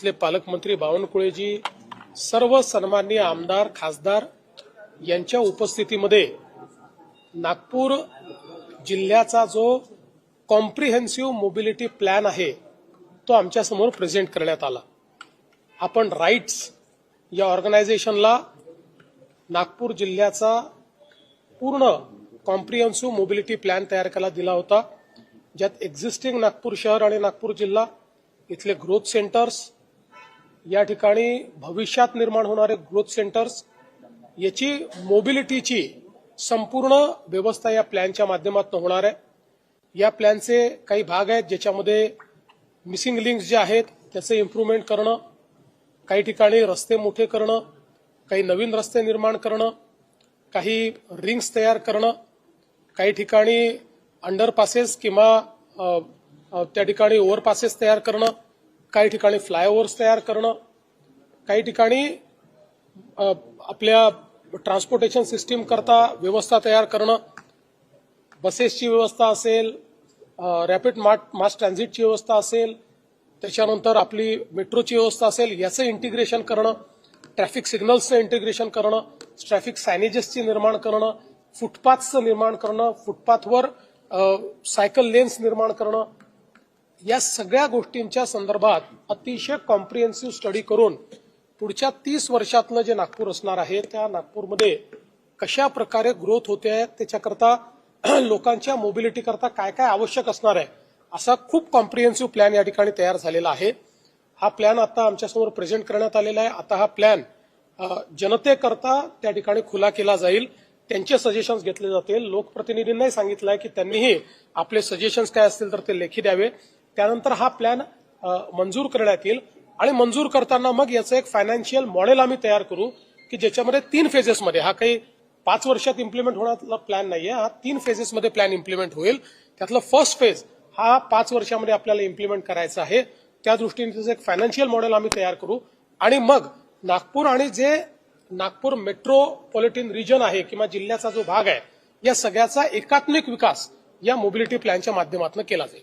इथले पालकमंत्री बावनकुळेजी सर्व सन्माननीय आमदार खासदार यांच्या उपस्थितीमध्ये नागपूर जिल्ह्याचा जो कॉम्प्रिहेन्सिव्ह मोबिलिटी प्लॅन आहे तो आमच्यासमोर प्रेझेंट करण्यात आला. आपण राईट्स या ऑर्गनायझेशनला नागपूर जिल्ह्याचा पूर्ण कॉम्प्रिहेन्सिव्ह मोबिलिटी प्लॅन तयार करायला दिला होता. ज्यात एक्झिस्टिंग नागपूर शहर आणि नागपूर जिल्हा इथले ग्रोथ सेंटर्स या ठिकाणी भविष्यात निर्माण होणारे ग्रोथ सेंटर्स याची मोबिलिटीची संपूर्ण व्यवस्था या प्लॅनच्या माध्यमातून होणार आहे. या प्लॅनचे काही भाग आहेत ज्याच्यामध्ये मिसिंग लिंक्स जे आहेत त्याचं इम्प्रुव्हमेंट करणं काही ठिकाणी रस्ते मोठे करणं काही नवीन रस्ते निर्माण करणं काही रिंग्स तयार करणं काही ठिकाणी अंडरपासेस किंवा त्या ठिकाणी ओव्हरपासेस तयार करणं काही ठिकाणी फ्लायओव्हर्स तयार करणं काही ठिकाणी आपल्या ट्रान्सपोर्टेशन सिस्टीम करता व्यवस्था तयार करणं बसेसची व्यवस्था असेल रॅपिड मास ट्रान्झिटची व्यवस्था असेल त्याच्यानंतर आपली मेट्रोची व्यवस्था असेल याचं इंटिग्रेशन करणं ट्रॅफिक सिग्नल्सचं इंटिग्रेशन करणं ट्रॅफिक सायनेजेसची निर्माण करणं फुटपाथचं निर्माण करणं फुटपाथवर सायकल लेन्स निर्माण करणं या सगळ्या गोष्टींच्या संदर्भात अतिशय कॉम्प्रिहेन्सिव्ह स्टडी करून पुढच्या तीस वर्षातलं जे नागपूर असणार आहे त्या नागपूरमध्ये कशा प्रकारे ग्रोथ होते आहे त्याच्याकरता लोकांच्या मोबिलिटी करता काय काय आवश्यक असणार आहे असा खूप कॉम्प्रिहेन्सिव्ह प्लॅन या ठिकाणी तयार झालेला आहे. हा प्लॅन आता आमच्यासमोर प्रेझेंट करण्यात आलेला आहे. आता हा प्लॅन जनतेकरता त्या ठिकाणी खुला केला जाईल. त्यांचे सजेशन्स घेतले जातील. लोकप्रतिनिधींनाही सांगितलं आहे की त्यांनीही आपले सजेशन्स काय असतील तर ते लेखी द्यावे. त्यानंतर हा प्लॅन मंजूर करण्यात येईल. आणि मंजूर करताना मग याचं एक फायनान्शियल मॉडेल आम्ही तयार करू की ज्याच्यामध्ये तीन फेजेसमध्ये हा काही पाच वर्षात इम्प्लिमेंट होण्याचा प्लॅन नाहीये हा तीन फेजेसमध्ये प्लॅन इम्प्लिमेंट होईल. त्यातलं फर्स्ट फेज हा पाच वर्षामध्ये आपल्याला इम्प्लिमेंट करायचा आहे. त्या दृष्टीने त्याचं एक फायनान्शियल मॉडेल आम्ही तयार करू. आणि मग नागपूर आणि जे नागपूर मेट्रोपॉलिटन रिजन आहे किंवा जिल्ह्याचा जो भाग आहे या सगळ्याचा एकात्मिक विकास या मोबिलिटी प्लॅनच्या माध्यमातून केला जाईल.